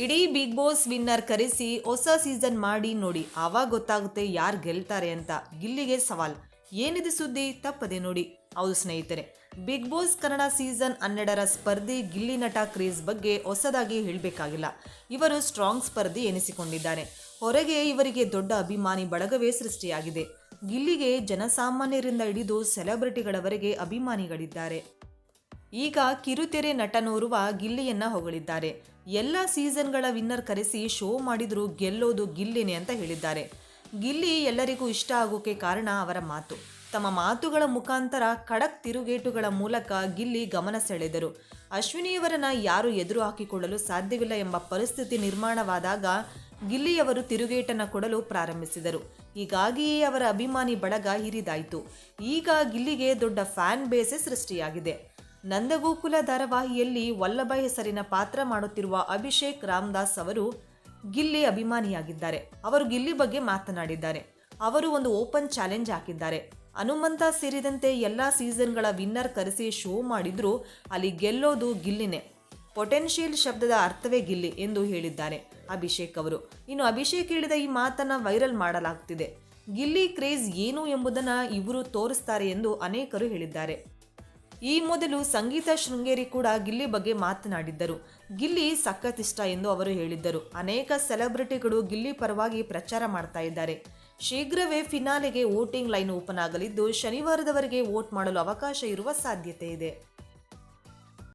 ಇಡೀ big boss winner ಕರೆಸಿ ಹೊಸ ಸೀಸನ್ ಮಾಡಿ ನೋಡಿ, ಆವಾಗ ಗೊತ್ತಾಗುತ್ತೆ ಯಾರು ಗೆಲ್ತಾರೆ ಅಂತ. ಗಿಲ್ಲಿಗೆ ಸವಾಲ್, ಏನಿದೆ ಸುದ್ದಿ? ತಪ್ಪದೆ ನೋಡಿ. ಹೌದು ಸ್ನೇಹಿತರೆ ಬಿಗ್ ಬಾಸ್ ಕನ್ನಡ ಸೀಸನ್ ಹನ್ನೆರಡರ ಸ್ಪರ್ಧಿ ಗಿಲ್ಲಿ ನಟ ಕ್ರೇಜ್ ಬಗ್ಗೆ ಹೊಸದಾಗಿ ಹೇಳಬೇಕಾಗಿಲ್ಲ. ಇವರು ಸ್ಟ್ರಾಂಗ್ ಸ್ಪರ್ಧಿ ಎನಿಸಿಕೊಂಡಿದ್ದಾರೆ. ಹೊರಗೆ ಇವರಿಗೆ ದೊಡ್ಡ ಅಭಿಮಾನಿ ಬಳಗವೇ ಸೃಷ್ಟಿಯಾಗಿದೆ. ಗಿಲ್ಲಿಗೆ ಜನಸಾಮಾನ್ಯರಿಂದ ಹಿಡಿದು ಸೆಲೆಬ್ರಿಟಿಗಳವರೆಗೆ ಅಭಿಮಾನಿಗಳಿದ್ದಾರೆ. ಈಗ ಕಿರುತೆರೆ ನಟನೋರ್ವ ಗಿಲ್ಲಿಯನ್ನ ಹೊಗಳಿದ್ದಾರೆ. ಎಲ್ಲ ಸೀಸನ್ಗಳ ವಿನ್ನರ್ ಕರೆಸಿ ಶೋ ಮಾಡಿದ್ರು ಗೆಲ್ಲೋದು ಗಿಲ್ಲಿನೇ ಅಂತ ಹೇಳಿದ್ದಾರೆ. ಗಿಲ್ಲಿ ಎಲ್ಲರಿಗೂ ಇಷ್ಟ ಆಗೋಕೆ ಕಾರಣ ಅವರ ಮಾತು. ತಮ್ಮ ಮಾತುಗಳ ಮುಖಾಂತರ ಖಡಕ್ ತಿರುಗೇಟುಗಳ ಮೂಲಕ ಗಿಲ್ಲಿ ಗಮನ ಸೆಳೆದರು. ಅಶ್ವಿನಿಯವರನ್ನ ಯಾರು ಎದುರು ಹಾಕಿಕೊಳ್ಳಲು ಸಾಧ್ಯವಿಲ್ಲ ಎಂಬ ಪರಿಸ್ಥಿತಿ ನಿರ್ಮಾಣವಾದಾಗ ಗಿಲ್ಲಿಯವರು ತಿರುಗೇಟನ್ನು ಕೊಡಲು ಪ್ರಾರಂಭಿಸಿದರು. ಹೀಗಾಗಿಯೇ ಅವರ ಅಭಿಮಾನಿ ಬಳಗ ಹಿರಿದಾಯಿತು. ಈಗ ಗಿಲ್ಲಿಗೆ ದೊಡ್ಡ ಫ್ಯಾನ್ ಬೇಸೆ ಸೃಷ್ಟಿಯಾಗಿದೆ. ನಂದಗೋಕುಲ ಧಾರಾವಾಹಿಯಲ್ಲಿ ವಲ್ಲಭ ಹೆಸರಿನ ಪಾತ್ರ ಮಾಡುತ್ತಿರುವ ಅಭಿಷೇಕ್ ರಾಮದಾಸ್ ಅವರು ಗಿಲ್ಲಿ ಅಭಿಮಾನಿಯಾಗಿದ್ದಾರೆ. ಅವರು ಗಿಲ್ಲಿ ಬಗ್ಗೆ ಮಾತನಾಡಿದ್ದಾರೆ. ಅವರು ಒಂದು ಓಪನ್ ಚಾಲೆಂಜ್ ಹಾಕಿದ್ದಾರೆ. ಹನುಮಂತ ಸೇರಿದಂತೆ ಎಲ್ಲ ಸೀಸನ್ಗಳ ವಿನ್ನರ್ ಕರೆಸಿ ಶೋ ಮಾಡಿದ್ರು ಅಲ್ಲಿ ಗೆಲ್ಲೋದು ಗಿಲ್ಲಿನೇ. ಪೊಟೆನ್ಷಿಯಲ್ ಶಬ್ದದ ಅರ್ಥವೇ ಗಿಲ್ಲಿ ಎಂದು ಹೇಳಿದ್ದಾರೆ ಅಭಿಷೇಕ್ ಅವರು. ಇನ್ನು ಅಭಿಷೇಕ್ ಹೇಳಿದ ಈ ಮಾತನ್ನ ವೈರಲ್ ಮಾಡಲಾಗ್ತಿದೆ. ಗಿಲ್ಲಿ ಕ್ರೇಜ್ ಏನು ಎಂಬುದನ್ನು ಇವರು ತೋರಿಸ್ತಾರೆ ಎಂದು ಅನೇಕರು ಹೇಳಿದ್ದಾರೆ. ಈ ಮೊದಲು ಸಂಗೀತ ಶೃಂಗೇರಿ ಕೂಡ ಗಿಲ್ಲಿ ಬಗ್ಗೆ ಮಾತನಾಡಿದ್ದರು. ಗಿಲ್ಲಿ ಸಖತ್ ಇಷ್ಟ ಎಂದು ಅವರು ಹೇಳಿದ್ದರು. ಅನೇಕ ಸೆಲೆಬ್ರಿಟಿಗಳು ಗಿಲ್ಲಿ ಪರವಾಗಿ ಪ್ರಚಾರ ಮಾಡ್ತಾ ಇದ್ದಾರೆ. ಶೀಘ್ರವೇ ಫಿನಾಲೆಗೆ ವೋಟಿಂಗ್ ಲೈನ್ ಓಪನ್ ಆಗಲಿದ್ದು ಶನಿವಾರದವರೆಗೆ ವೋಟ್ ಮಾಡಲು ಅವಕಾಶ ಇರುವ ಸಾಧ್ಯತೆ ಇದೆ.